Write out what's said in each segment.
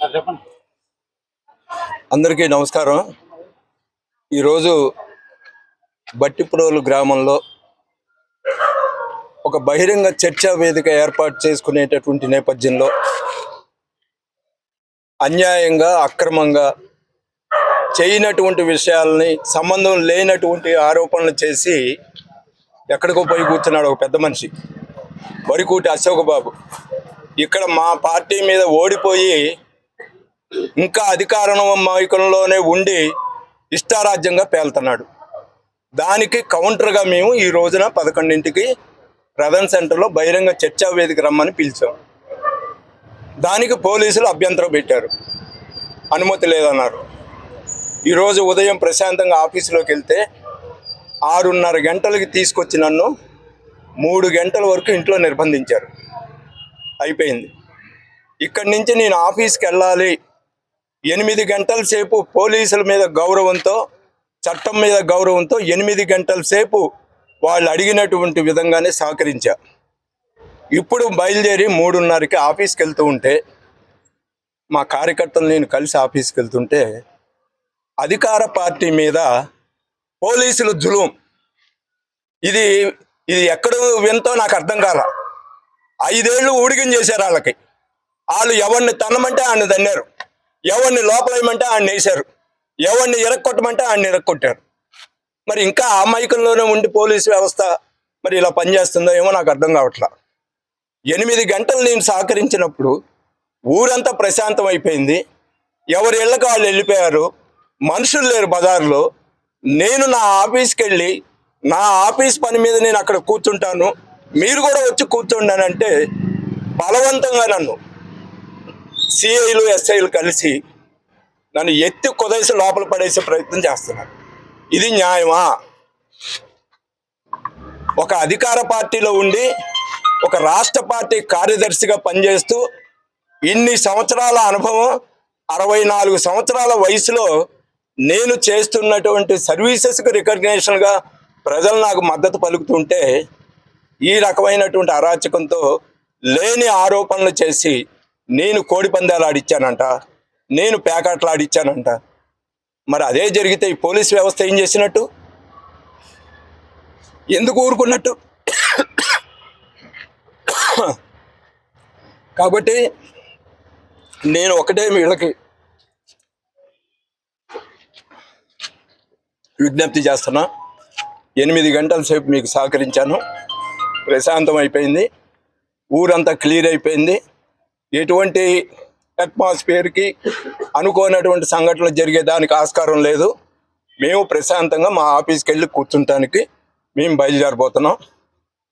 చెప్పండి. అందరికీ నమస్కారం. ఈరోజు బట్టిపుడోలు గ్రామంలో ఒక బహిరంగ చర్చా వేదిక ఏర్పాటు చేసుకునేటటువంటి నేపథ్యంలో అన్యాయంగా అక్రమంగా చేయనటువంటి విషయాలని సంబంధం లేనటువంటి ఆరోపణలు చేసి ఎక్కడికో పోయి కూర్చున్నాడు ఒక పెద్ద మనిషి వరికూటి అశోక్ బాబు ఇక్కడ మా పార్టీ మీద ఓడిపోయి ఇంకా అధికారం మైకంలోనే ఉండి ఇష్టారాజ్యంగా పేలుతున్నాడు. దానికి కౌంటర్గా మేము ఈ రోజున పదకొండింటికి ప్రధాన సెంటర్లో బహిరంగ చర్చా వేదిక రమ్మని పిలిచాం. దానికి పోలీసులు అభ్యంతరం పెట్టారు. అనుమతి లేదన్నారు. ఈరోజు ఉదయం ప్రశాంతంగా ఆఫీసులోకి వెళ్తే ఆరున్నర గంటలకి తీసుకొచ్చి నన్ను మూడు గంటల వరకు ఇంట్లో నిర్బంధించారు. అయిపోయింది. ఇక్కడి నుంచి నేను ఆఫీస్కి వెళ్ళాలి ఎనిమిది గంటల సేపు పోలీసుల మీద గౌరవంతో చట్టం మీద గౌరవంతో ఎనిమిది గంటల సేపు వాళ్ళు అడిగినటువంటి విధంగానే సహకరించా. ఇప్పుడు బయలుదేరి మూడున్నరకి ఆఫీస్కి వెళ్తూ ఉంటే మా కార్యకర్తలు నేను కలిసి ఆఫీస్కి వెళ్తుంటే అధికార పార్టీ మీద పోలీసులు జులుం. ఇది ఇది ఎక్కడ వింతో నాకు అర్థం కాల. ఐదేళ్ళు ఊడిగం చేశారు వాళ్ళకి వాళ్ళు ఎవరిని తనమంటే ఆయన తన్నారు. ఎవరిని లోపలేయమంటే ఆయన వేశారు ఎవరిని ఇరక్కొట్టమంటే ఆయన ఇరక్కొట్టారు. మరి ఇంకా ఆ మైకంలోనే ఉండి పోలీసు వ్యవస్థ మరి ఇలా పనిచేస్తుందో ఏమో నాకు అర్థం కావట్లా. ఎనిమిది గంటలు నేను సహకరించినప్పుడు ఊరంతా ప్రశాంతం అయిపోయింది ఎవరి ఇళ్ళకి వాళ్ళు వెళ్ళిపోయారు. మనుషులు లేరు బజార్లో. నేను నా ఆఫీస్కి వెళ్ళి నా ఆఫీస్ పని మీద నేను అక్కడ కూర్చుంటాను. మీరు కూడా వచ్చి కూర్చోండానంటే బలవంతంగా నన్ను సిఐలు ఎస్ఐలు కలిసి నన్ను ఎత్తి కుదేసి లోపల పడేసే ప్రయత్నం చేస్తున్నారు. ఇది న్యాయమా? ఒక అధికార పార్టీలో ఉండి ఒక రాష్ట్ర పార్టీ కార్యదర్శిగా పనిచేస్తూ ఇన్ని సంవత్సరాల అనుభవం అరవై నాలుగు సంవత్సరాల వయసులో నేను చేస్తున్నటువంటి సర్వీసెస్కి రికగ్నేషన్గా ప్రజలు నాకు మద్దతు పలుకుతుంటే ఈ రకమైనటువంటి అరాచకంతో లేని ఆరోపణలు చేసి నేను కోడి పందాలు ఆడిచ్చానంట నేను ప్యాకాట్లు ఆడిచ్చానంట. మరి అదే జరిగితే ఈ పోలీస్ వ్యవస్థ ఏం చేసినట్టు? ఎందుకు ఊరుకున్నట్టు? కాబట్టి నేను ఒకటే వీళ్ళకి విజ్ఞప్తి చేస్తున్నా. ఎనిమిది గంటల సేపు మీకు సహకరించాను. ప్రశాంతం అయిపోయింది ఊరంతా క్లియర్ అయిపోయింది. ఎటువంటి అట్మాస్ఫియర్కి అనుకోనటువంటి సంఘటనలు జరిగేదానికి ఆస్కారం లేదు. మేము ప్రశాంతంగా మా ఆఫీస్కి వెళ్ళి కూర్చుంటానికి మేము బయలుదేరిపోతున్నాం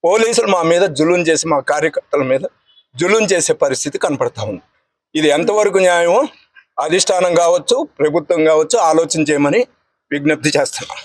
పోలీసులు మా మీద జులుం చేసి మా కార్యకర్తల మీద జులుం చేసే పరిస్థితి కనపడతా ఉంది. ఇది ఎంతవరకు న్యాయమో అధిష్టానం కావచ్చు ప్రభుత్వం కావచ్చు ఆలోచించేయమని విజ్ఞప్తి చేస్తున్నాం.